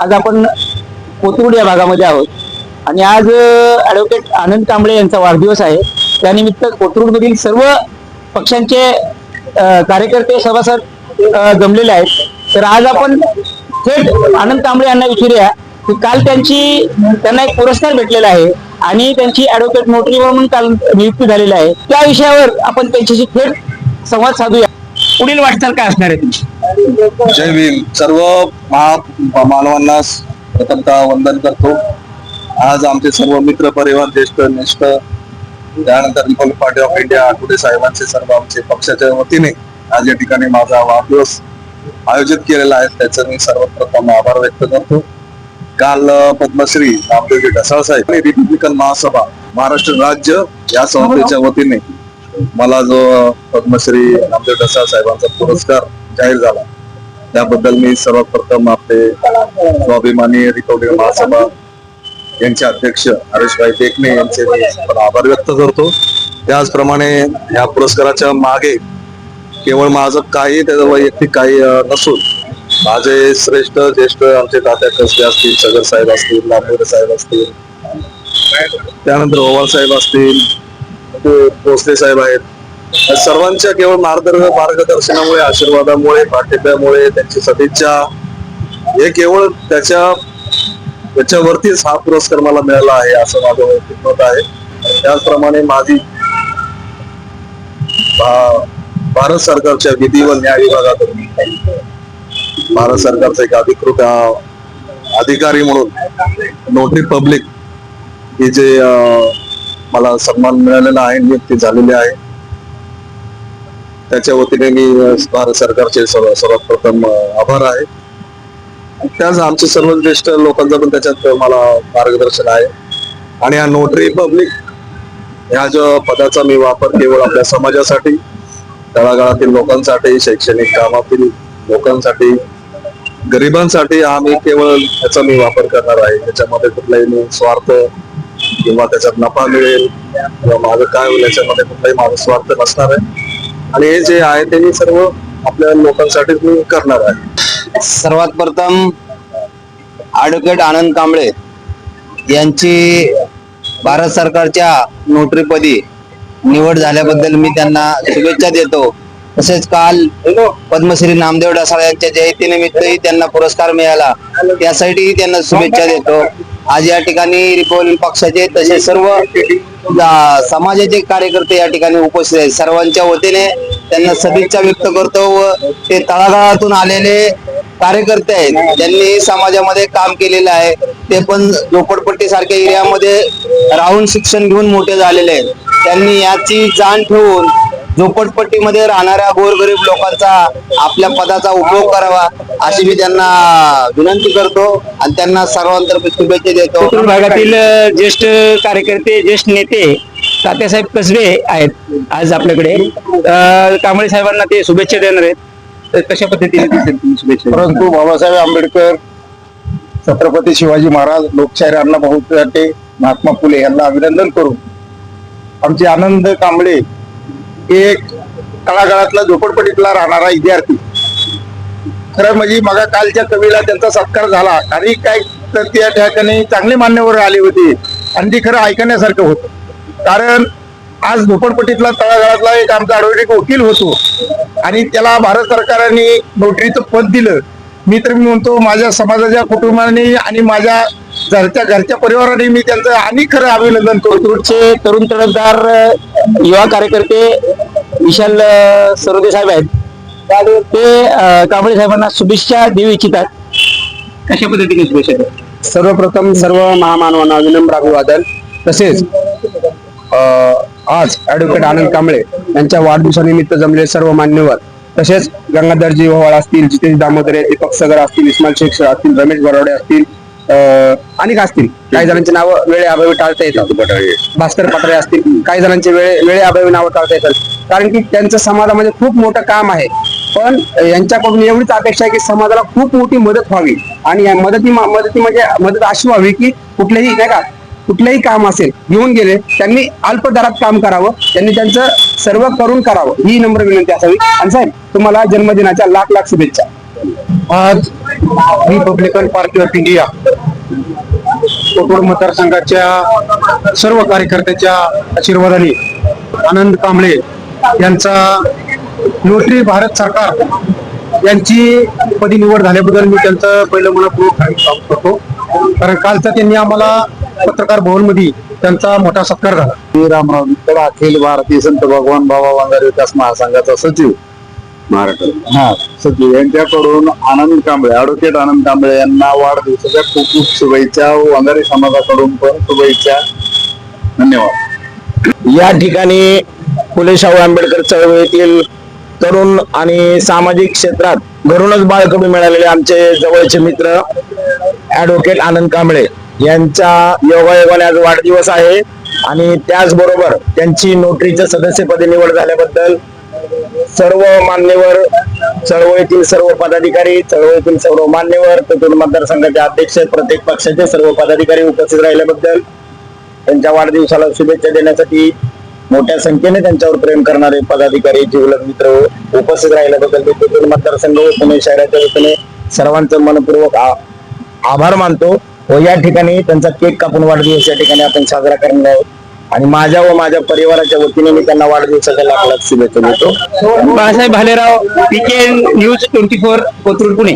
आज आपण कोथरूड या भागामध्ये आहोत. आणि आज ऍडव्होकेट आनंद कांबळे यांचा वाढदिवस आहे. त्यानिमित्त कोथरूडमधील सर्व पक्षांचे कार्यकर्ते सभासद जमलेले आहेत. तर आज आपण थेट आनंद कांबळे यांना विचारूया की काल त्यांची त्यांना एक पुरस्कार भेटलेला आहे आणि त्यांची ऍडव्होकेट नोटरी म्हणून काल नियुक्ती झालेली आहे. त्या विषयावर आपण त्यांच्याशी थेट संवाद साधूया. पुढील वाटचाल काय असणार आहे तुमची? जय भीम. सर्व महा मानवांना प्रथमतः वंदन करतो. आज आमचे सर्व मित्र परिवार ज्येष्ठ निष्ठ त्यानंतर रिपब्लिक पार्टी ऑफ इंडिया आठवडे साहेबांचे सर्व आमचे पक्षाच्या वतीने आज या ठिकाणी माझा वाढदिवस आयोजित केलेला आहे. त्याचं मी सर्वप्रथम आभार व्यक्त करतो. काल पद्मश्री नामदेवजी ढसाळ साहेब आणि रिपब्लिकन महासभा महाराष्ट्र राज्य या संस्थेच्या वतीने मला जो पद्मश्री नामदेव ढसाळ साहेबांचा पुरस्कार जाहीर झाला. त्याबद्दल मी सर्वप्रथम आपले स्वाभिमानी रिपब्लिकन महासभा यांचे अध्यक्ष हरेशभाई टेकणे यांचे मी आभार व्यक्त करतो. त्याचप्रमाणे या पुरस्काराच्या मागे केवळ माझं काही त्याचं वैयक्तिक काही नसून माझे श्रेष्ठ ज्येष्ठ आमचे तात्या कसबे असतील सगर साहेब असतील नामदेव साहेब असतील त्यानंतर ओवाल साहेब असतील भोसले साहेब आहेत. सर्वांच्या केवळ मार्गदर्शन मार्गदर्शनामुळे आशीर्वादामुळे पाठिंब्यामुळे त्यांची सदिच्छा. हे केवळ त्याच्या त्याच्यावरतीच हा पुरस्कार मला मिळाला आहे असं माझं वैयक्तिक मत आहे. त्याचप्रमाणे माझी भारत सरकारच्या विधी व न्याय विभागातून भारत सरकारचा एक अधिकृत अधिकारी म्हणून नोटरी पब्लिक ही जे अं, मला सन्मान मिळालेला आहे नियुक्ती झालेली आहे. त्याच्या वतीने मी भारत सरकारचे सर्व सर्वात प्रथम आभार आहे. त्याच आमचे सर्व ज्येष्ठ लोकांचं पण त्याच्यात मला मार्गदर्शन आहे. आणि हा नोटरी पब्लिक ह्या जो पदाचा मी वापर केवळ आपल्या समाजासाठी तळागाळातील लोकांसाठी शैक्षणिक कामातील लोकांसाठी गरिबांसाठी आम्ही केवळ त्याचा मी वापर करणार आहे. त्याच्यामध्ये कुठलाही मी स्वार्थ किंवा त्याच्यात नफा मिळेल किंवा माझं काय होईल याच्यामध्ये कुठलाही माझा स्वार्थ नसणार आहे. आणि हे जे आहे ते मी सर्व आपल्या लोकांसाठीच मी करणार आहे. सर्वात प्रथम ॲडव्होकेट आनंद कांबळे यांची भारत सरकारच्या नोटरीपदी निवड झाल्याबद्दल मी त्यांना शुभेच्छा देतो. तसेच काल पद्मश्री नामदेव ढसाळ यांच्या जयंतीनिमित्तही त्यांना पुरस्कार मिळाला. त्यासाठीही त्यांना शुभेच्छा देतो. आज या ठिकाणी रिपब्लिक पक्षाचे तसेच सर्व समाजाचे कार्यकर्ते या ठिकाणी उपस्थित आहेत. सर्वांच्या वतीने त्यांना सदिच्छा व्यक्त करतो व ते तळागाळातून आलेले कार्यकर्ते आहेत. ज्यांनी समाजामध्ये काम केलेलं आहे ते पण झोपडपट्टी सारख्या एरियामध्ये राहून शिक्षण घेऊन मोठे झालेले आहेत. त्यांनी याची जाण ठेवून झोपडपट्टीमध्ये राहणाऱ्या गोरगरीब लोकांचा आपल्या पदाचा उपयोग करावा अशी मी त्यांना विनंती करतो आणि त्यांना सर्वांतर्फे शुभेच्छा देतो. भागातील ज्येष्ठ कार्यकर्ते ज्येष्ठ नेते तात्यासाहेब कसबे आहेत आज आपल्याकडे. कांबळे साहेबांना ते शुभेच्छा देणार आहेत. तर कशा पद्धतीने शुभेच्छा? परंतु बाबासाहेब आंबेडकर छत्रपती शिवाजी महाराज लोकशाहीर अण्णाभाऊ साठे महात्मा फुले यांना अभिनंदन करून आमचे आनंद कांबळे एक तळागाळातला झोपडपट्टीतला राहणारा विद्यार्थी. खरं म्हणजे मगा कालच्या कवीला त्यांचा सत्कार झाला. आणि काय तर त्या ठिकाणी चांगले मान्यवर आले होते. आणि ते खरं ऐकण्यासारखं होतं. कारण आज झोपडपट्टीतला तळागाळातला एक आमचा आडवडीक वकील होतो. आणि त्याला भारत सरकारने नोटरीचं पद दिलं. मी तर मी म्हणतो माझ्या समाजाच्या कुटुंबाने आणि माझ्या घरच्या घरच्या परिवाराने मी त्यांचं आणि खरं अभिनंदन करतो. कोथरूडचे तरुण तडफदार युवा कार्यकर्ते विशाल सरोदे साहेब आहेत. ते कांबळे साहेबांना शुभेच्छा देऊ इच्छितात. कशा पद्धतीने शुभेच्छा देऊ सर्वप्रथम सर्व महामानवांना विनम्र अभिवादन. तसेच आज ऍडव्होकेट आनंद कांबळे यांच्या वाढदिवसानिमित्त जमले सर्व मान्यवर तसेच गंगाधरजी ओवाळ असतील जितेश दामोदरे दीपक सगर असतील इस्माईल शेख असतील रमेश बरोडे असतील अनेक असतील. काही जणांची नावं वेळे अभावी टाळता येतात. भास्कर पटरे असतील. काही जणांची वेळे वेळे अभावी नावं टाळता येतात. कारण की त्यांचं समाजामध्ये खूप मोठं काम आहे. पण यांच्याकडून एवढीच अपेक्षा आहे की समाजाला खूप मोठी मदत व्हावी. आणि या मदती मदती म्हणजे मदत अशी व्हावी की कुठलेही नाही का कुठलंही काम असेल घेऊन गेले त्यांनी अल्प दरात काम करावं. त्यांनी त्यांचं सर्व करून करावं. ही नम्र विनंती असावी. आणि साहेब तुम्हाला जन्मदिनाच्या लाख लाख शुभेच्छा. आज Republican party of India Kothrud मतदारसंघाच्या सर्व कार्यकर्त्याच्या आशीर्वादाने आनंद कांबळे यांचा लोटरी भारत सरकार यांची पदी निवड झाल्याबद्दल मी त्यांचं पहिलं मनापूर्वक हार्दिक करतो. कारण कालचा त्यांनी आम्हाला पत्रकार भवनमध्ये त्यांचा मोठा सत्कार झाला. मी रामराव मित्तळ अखिल भारतीय संत भगवान बाबा वांगार विकास महासंघाचा सचिव. महाराष्ट्र हा. सचिव यांच्याकडून आनंद कांबळे ऍडव्होकेट आनंद कांबळे यांना वाढदिवसाच्या खूप खूप शुभेच्छा वांगारी समाजाकडून पण शुभेच्छा. धन्यवाद. या ठिकाणी फुले शाहू आंबेडकर चळवळीतील तरुण आणि सामाजिक क्षेत्रात घरूनच बाळकडू मिळालेले आमचे जवळचे मित्र ऍडव्होकेट आनंद कांबळे यांचा योगायोगाने आज वाढदिवस आहे. आणि त्याचबरोबर त्यांची नोटरीच्या सदस्यपदी निवड झाल्याबद्दल सर्व मान्यवर चळवळीतील सर्व पदाधिकारी चळवळीतील सर्व मान्यवर तरुण मतदारसंघाचे अध्यक्ष प्रत्येक पक्षाचे सर्व पदाधिकारी उपस्थित राहिल्याबद्दल त्यांच्या वाढदिवसाला शुभेच्छा देण्यासाठी मोठ्या संख्येने त्यांच्यावर प्रेम करणारे पदाधिकारी जीवलग मित्र उपस्थित राहिल्याबद्दल मी कोकण मतदारसंघ व पुणे शहराच्या वतीने सर्वांचं मनपूर्वक आभार मानतो व या ठिकाणी त्यांचा केक कापून वाढदिवस या ठिकाणी आपण साजरा करणार आहोत. आणि माझ्या व माझ्या परिवाराच्या वतीने मी त्यांना वाढदिवसाच्या लाख लाख शुभेच्छा देतो. Balasaheb Bhalerao PK news twenty four Kothrud Pune.